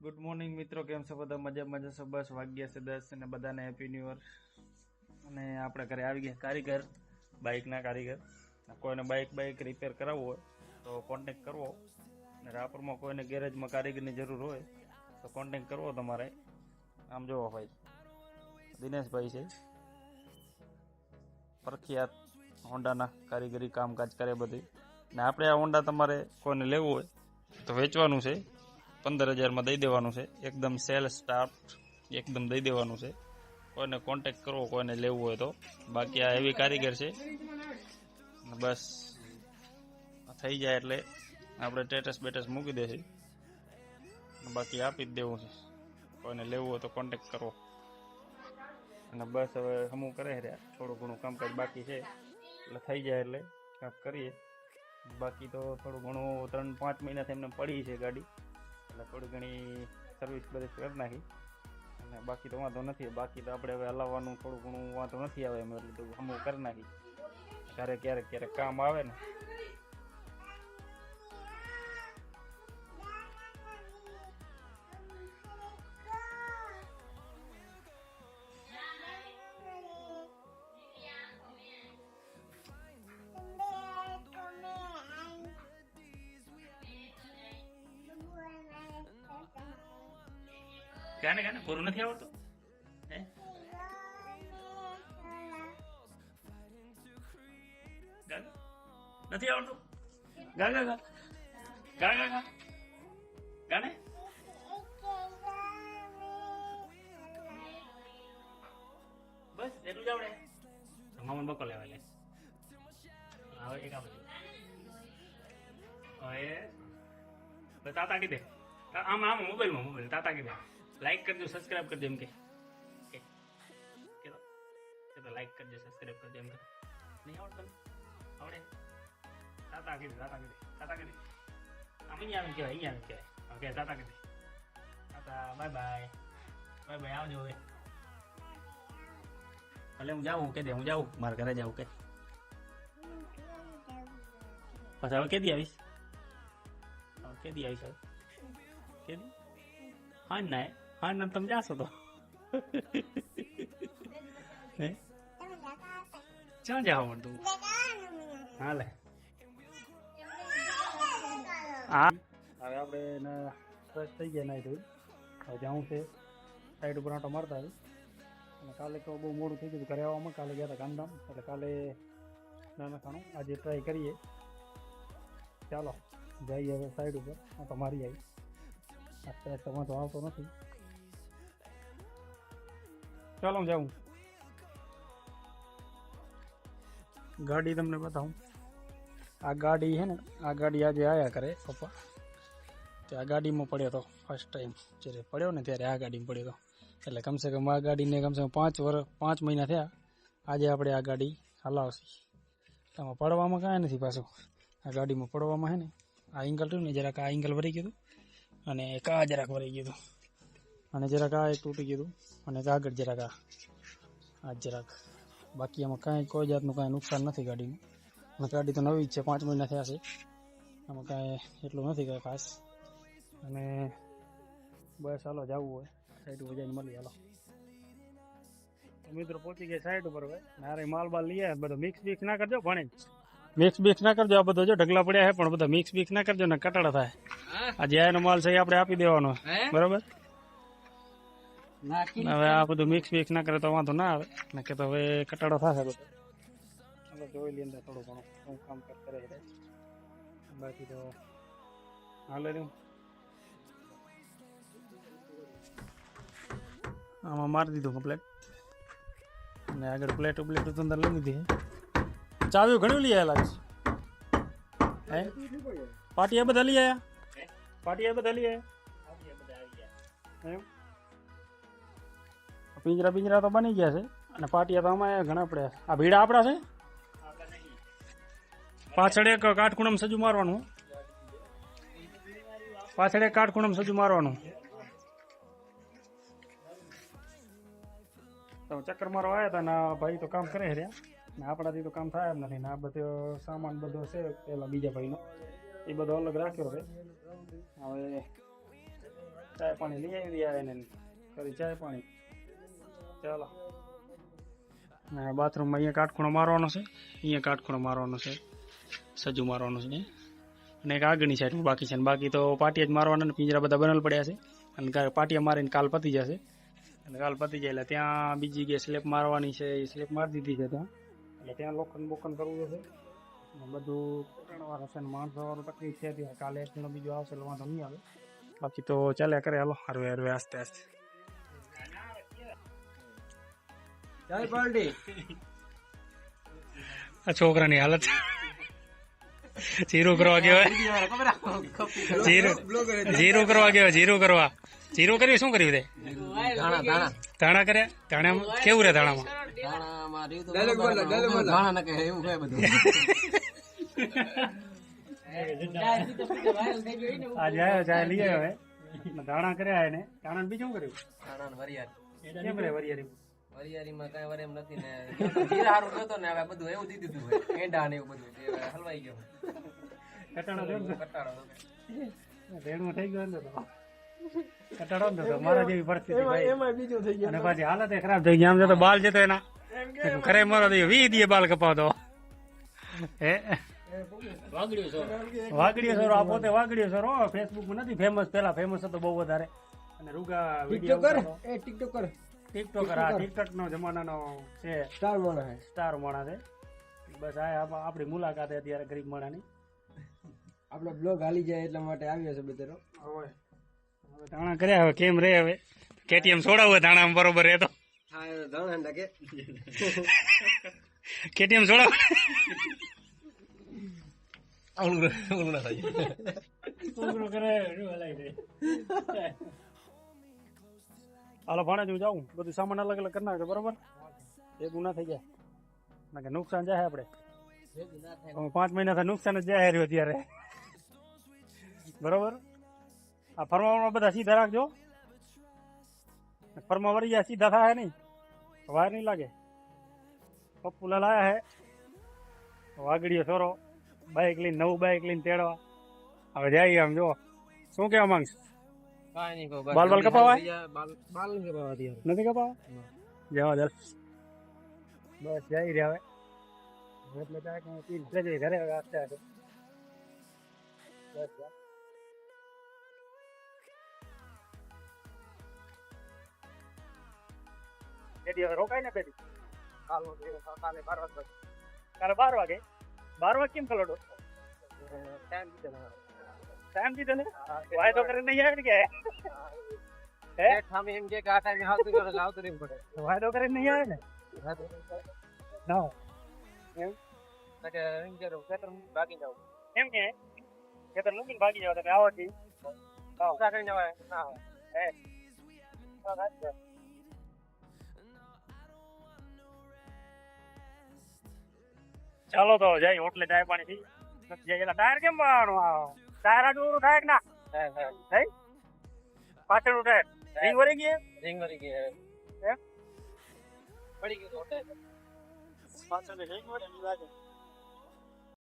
Good morning મિત્રો. કેમ છો બધા? મજા મજા છો બસ વાગ્યા છે દસ અને બધાને હેપી ન્યુ યર અને આપણે ઘરે આવી ગયા કારીગર, બાઇકના કારીગર. કોઈને બાઇક બાઇક રિપેર કરાવવું હોય, તો કોન્ટેક કરવો. અને રાપરમાં કોઈને ગેરેજમાં કારીગરની જરૂર હોય, તો કોન્ટેક કરવો તમારે. આમ જોવો ભાઈ. દિનેશભાઈ છે. પ્રખ્યાત હોન્ડાના કારીગરી કામકાજ કરે બધી. ને આપણે આ હોન્ડા તમારે કોઈને લેવું હોય, તો વેચવાનું છે. પંદર હજારમાં દઈ દેવાનું છે. એકદમ સેલ સ્ટાર્ટ, એકદમ દઈ દેવાનું છે. કોઈને કોન્ટેક કરવો, કોઈને લેવું હોય તો. બાકી આ એવી કારીગર છે. બસ થઈ જાય એટલે આપણે સ્ટેટસ બેટસ મૂકી દેશે બાકી આપી જ દેવું છે. કોઈને લેવું હોય તો કોન્ટેક કરવો. અને બસ હવે હમું કરે રહ્યા થોડું ઘણું કામકાજ બાકી છે. એટલે થઈ જાય એટલે કાંક કરીએ. બાકી તો થોડું ઘણું ત્રણ પાંચ મહિનાથી એમને પડી છે ગાડી. એટલે થોડી ઘણી સર્વિસ બધી કરી નાખી. અને બાકી તો વાંધો નથી, બાકી તો આપણે હવે હલાવવાનું થોડું ઘણું વાંધો નથી આવે એમ એટલે તો હમું કરી નાખી. ક્યારેક ક્યારેક ક્યારેક કામ આવે ને ગાને ગાને પૂરું નથી આવડતું? હે. નથી આવડતું? ગા ગા ગા ગા ગા ગા ગાને? બસ, એટલું જ આવડે. મામા બકો લેવા લે. હવે એક આપણે હવે તાતા કીધે. આમ આમ, મોબાઈલમાં, મોબાઈલ. તાતા કીધે. લાઈક કરજો સબસ્ક્રાઇબ કરજો એમ કે. લાઈક કરજો સબસ્ક્રાઇબ કરજો એમ કે. નહીં આવડતું આવડે? તાતા કરી તાતા કરી તાતા કરી આમ અહીંયા આવે કહેવાય, અહીંયા આવે કહેવાય. ઓકે, તાતા કરી tata bye bye bye bye આવજો હવે. ભલે હું જાઉં કે દે, હું જાઉં. મારા ઘરે જાઉં કે પછી હવે કેદી આવીશ? કેદી આવીશ હવે? કેદી? હા ના. હા, ના, તમે જાશો તો. ક્યાં જાવ તું? હા, લે. હા. હવે આપણે એના ફ્રેશ થઈ ગયા નાઈ ધોઈ હવે જાઉં છે. સાઈડ ઉપર આંટો મારતા અને કાલે તો બહુ મોડું થઈ ગયું ઘરે આવવામાં કાલે ગયા હતા ગાંધામ એટલે કાલે નાના ખાણું આજે ટ્રાય કરીએ. ચાલો, જઈએ હવે સાઈડ ઉપર. આંટો મારી આવી. અત્યારે તમારે તો આવતો નથી. ચાલો જાઉં. ગાડી તમને બતાવું. આ ગાડી છે ને, આ ગાડી આજે આયા કરે પપ્પા. તે આ ગાડીમાં પડ્યો હતો ફર્સ્ટ ટાઈમ જ્યારે પડ્યો ને ત્યારે આ ગાડીમાં પડ્યો હતો એટલે કમસે કમ આ ગાડીને કમસે કમ પાંચ વર્ષ પાંચ મહિના થયા. આજે આપણે આ ગાડી હલાવશી. આમાં પડવામાં કાંઈ નથી પાછું. આ ગાડીમાં પડવામાં છે ને, આ એંગલ રહ્યું ને, જરાક આ એંગલ ભરી ગયું અને કા જરાક ભરાઈ ગયું હતું. અને જરાક આ એક તૂટી ગયું અને આગળ જરાક આ આ જરાક. બાકી આમાં કાંઈ કોઈ જાતનું કાંઈ નુકસાન નથી ગાડીનું. અને ગાડી તો નવી જ છે પાંચ મહિના થયા છે. આમાં કાંઈ એટલું નથી કાંઈ ખાસ. અને બસ હાલો જવું હોય. સાઈડ ઉપર જઈને મળી હાલો. મિત્રો પહોંચી ગયા સાઈડ ઉપર હવે. મારે માલ બાલ લઈ આવ્યા બધો મિક્સ બિક્સ ના કરજો ભણે મિક્સ બિક્સ ના કરજો આ બધો જો ઢગલા પડ્યા છે પણ બધા મિક્સ બિક્સ ના કરજો ને કટાડા થાય. આ જે એનો માલ છે એ આપણે આપી દેવાનો. બરોબર? હવે આ બધું મિક્સ મિક્સ ના કરે તો વાંધો ના આવે. ને કે તો હવે કટાડો થશે બધો. ચાલો જોઈ લઈએ અંદર થોડું ઘણું શું કામ કરે બાકી તો હાલે રહ્યું. આમાં મારી દીધું કમ્પ્લેટ અને આગળ પ્લેટ પ્લેટ તો અંદર લઈ લીધી ચાવીઓ ઘણી લઈ આવેલા છે. હે? પાટિયા બધા લઈ આવ્યા પાટિયા બધા લઈ આવ્યા એમ? પિંજરા પિંજરા તો બની ગયા છે. અને પાટિયા તો અમારે ઘણા પડ્યા આ ભીડા આપણા છે? પાછળ એક કાટખૂણામાં સજુ મારવાનું. પાછળ એક કાટખૂણામાં સજુ મારવાનું. તો ચક્કર મારો આવ્યા હતા ને ભાઈ તો કામ કરે રહ્યા ને આપણાથી તો કામ થાય જ નથી. ને આ બધો સામાન બધો છે, પેલા બીજા ભાઈનો. એ બધો અલગ રાખ્યો છે. હવે ચાય પાણી લઈ આવી દઈએ એને. કરી ચાય પાણી. ચાલો. બાથરૂમમાં અહીંયા કાટખૂણો મારવાનો છે, અહીંયા કાટખૂણો મારવાનો છે સજુ મારવાનો છે અને એક આગળની સાઈડમાં બાકી છે, અને બાકી તો પાટિયા જ મારવાના ને પિંજરા બધા બનેલ પડ્યા છે. અને પાટિયા મારીને કાલ પતી જશે. અને કાલ પતી જાય એટલે ત્યાં બીજી કે સ્લેપ મારવાની છે, એ સ્લેપ મારી દીધી છે ત્યાં. એટલે ત્યાં લોખંડ બોખંડ કરવું જશે અને બધું હશે ને માણસો વાળું તકલીફ છે ત્યાં. કાલે એક બીજો આવશે એટલે વાંધો નહીં આવે. બાકી તો ચાલ્યા કરે, હાલો. હરવે હરવે આસ્તે આસ્તે. ચાલ પાર્ટી. આ છોકરાની હાલત. જીરું કરવા ગયો જીરો. જીરું કરવા ગયો જીરું કરવા. જીરું કર્યું શું કર્યું તે? ધાણા કર્યા? ધાણા કેવું રે ધાણામાં? આજે આવ્યો ચાય લઈ આવ્યો ધાણા કર્યા એને ધાણા બીજું કર્યું? કેમ રે વરિયારી વરિયાળીમાં કાંઈ વાર એમ નથી ને જીરા હારું જોતો ને હવે બધું એવું દીધું હતું એંડા ને એવું બધું હલવાઈ ગયો. કટાણો કટાણો રેડમાં થઈ ગયો ને તો કટાડો ને તો મારા જેવી પરિસ્થિતિ ભાઈ. અને પાછી હાલત ખરાબ થઈ ગઈ. આમ જતો બાલ જતો એના. ખરે મારો દે વી દીએ બાલ કપાતો હે? વાગડીયો સરો આ પોતે વાગડીયો સરો ફેસબુકમાં નથી ફેમસ પેલા ફેમસ હતો બહુ વધારે. અને રૂગા ટિકટોકર એ ટિકટોકર ટિકટોકર આ ટિકટોક નો જમાનાનો છે. સ્ટાર મોણા છે સ્ટાર માણસ છે. બસ આ આપણી મુલાકાત અત્યારે ગરીબ માણાની. આપણો બ્લોગ હાલી જાય એટલા માટે આવ્યો છે બધેરો હવે હવે ધાણા કર્યા હવે કેમ રે હવે? કેટીએમ છોડાવું ધાણા બરોબર રહેતો હા એ ધાણા કે કેટીએમ છોડાવ. ઓલું ઓલું ના થાય. હાલો ભાણે હું જાઉં. બધું સામાન અલગ અલગ કરી નાખજો, બરોબર? એ ના થઈ જાય. ના કે નુકસાન જાય આપણે પાંચ મહિના થાય નુકસાન જ જાય રહ્યું અત્યારે. બરોબર? આ ફરવામાં બધા સીધા રાખજો. ફરમા વળી ગયા સીધા થાય નહીં. વાર નહીં લાગે. પપ્પુલા લાયા હે. વાગડીયો સોરો બાઇક લઈને, નવું બાઇક લઈને તેડવા. હવે જાય આમ, જો. શું કહેવા માંગશ? કાંઈ નહીં બાલ બાલ કપાવાય? બાલ બાલ નહીં કપાવા દે નથી કપાવા? જવા દે. બસ જઈ રહ્યા હવે. એટલે ત્યાં કંઈ પીને જઈ ઘરે હવે આસ્તે આસ્તે બસ. હવે રોકાય ને બેટી કાલે કાલે બાર વાગે કાલે બાર વાગે? બાર વાગે કેમ ખલોડો? ટાઈમ ને કરીને નહીં આવે કે હે? ઠામી એમ કે કે આ ટાઈમે આવતું કરે એટલે આવતું રહેવું પડે. કરીને નહીં આવે ને? ના એમ? કે એમ કે ખેતર ભાગી જાવ એમ કે? ખેતર મૂકીને ભાગી જાવ તમે આવો છી ઉતા કરીને જવાય ના હે? તો ચાલો તો જાય હોટલે ચાય પાણી થી જાય ટાયર કેમ પાવાનું આ આજુ ઓલું થાય ના? થઈ પાછળનું ટાયર રિંગ વરી ગઈ રીંગ વરી ગઈ હે? પડી ગયું પાછળ રિંગ વરી લાગે